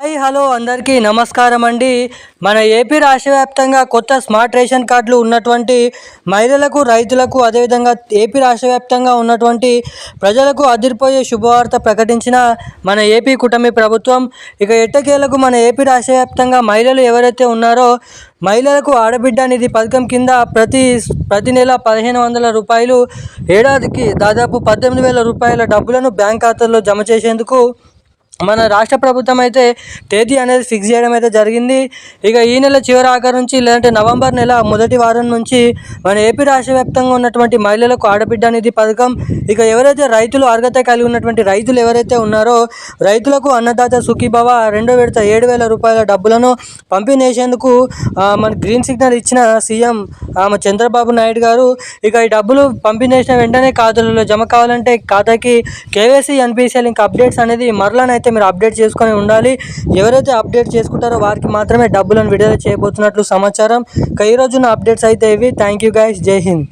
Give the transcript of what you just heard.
Hi hello అందరికీ నమస్కారం అండి. మన ఏపీ రాష్ట్ర వ్యాప్తంగా కొత్త స్మార్ట్ రేషన్ కార్డులు ఉన్నటువంటి మహిళలకు రైతులకు అదేవిధంగా ఏపీ రాష్ట్ర వ్యాప్తంగా ఉన్నటువంటి ప్రజలకు అదిరిపోయే శుభవార్త ప్రకటించిన మన ఏపీ కూటమి ప్రభుత్వం. ఇక ఎట్టకేలకు మన ఏపీ రాష్ట్ర వ్యాప్తంగా మహిళలు ఎవరైతే ఉన్నారో మహిళలకు ఆడబిడ్డ నిధి పథకం కింద ప్రతి ప్రతి నెల పదిహేను వందల రూపాయలు ఏడాదికి దాదాపు పద్దెనిమిది వేల రూపాయల డబ్బులను బ్యాంక్ ఖాతాల్లో జమ చేసేందుకు మన రాష్ట్ర ప్రభుత్వం అయితే తేదీ అనేది ఫిక్స్ చేయడం అయితే జరిగింది. ఇక ఈ నెల చివరి ఆఖరి నుంచి లేదంటే నవంబర్ నెల మొదటి వారం నుంచి మన ఏపీ రాష్ట్ర వ్యాప్తంగా ఉన్నటువంటి మహిళలకు ఆడబిడ్డ అనేది పథకం ఇక ఎవరైతే రైతులు అర్హత కలిగి ఉన్నటువంటి రైతులు ఎవరైతే ఉన్నారో రైతులకు అన్నదాత సుఖీభవ రెండో విడత ఏడు వేల రూపాయల డబ్బులను పంపిణీ చేసేందుకు మన గ్రీన్ సిగ్నల్ ఇచ్చిన సీఎం ఆమె చంద్రబాబు నాయుడు గారు ఇక ఈ డబ్బులు పంపిణీ చేసిన వెంటనే ఖాతాలలో జమ కావాలంటే ఖాతాకి కేవైసీ ఎన్పిసిఎల్ ఇంకా అప్డేట్స్ అనేది మరలనైతే మీరు అప్డేట్ చేసుకొని ఉండాలి ఎవరైతే అప్డేట్ చేసుకుంటారో వారికి మాత్రమే డబ్బులను విడుదల చేయబోతున్నట్లు సమాచారం. ఇక ఈ రోజున అప్డేట్స్ అయితే ఇవి. థ్యాంక్ యూ గైస్ జై హింద్.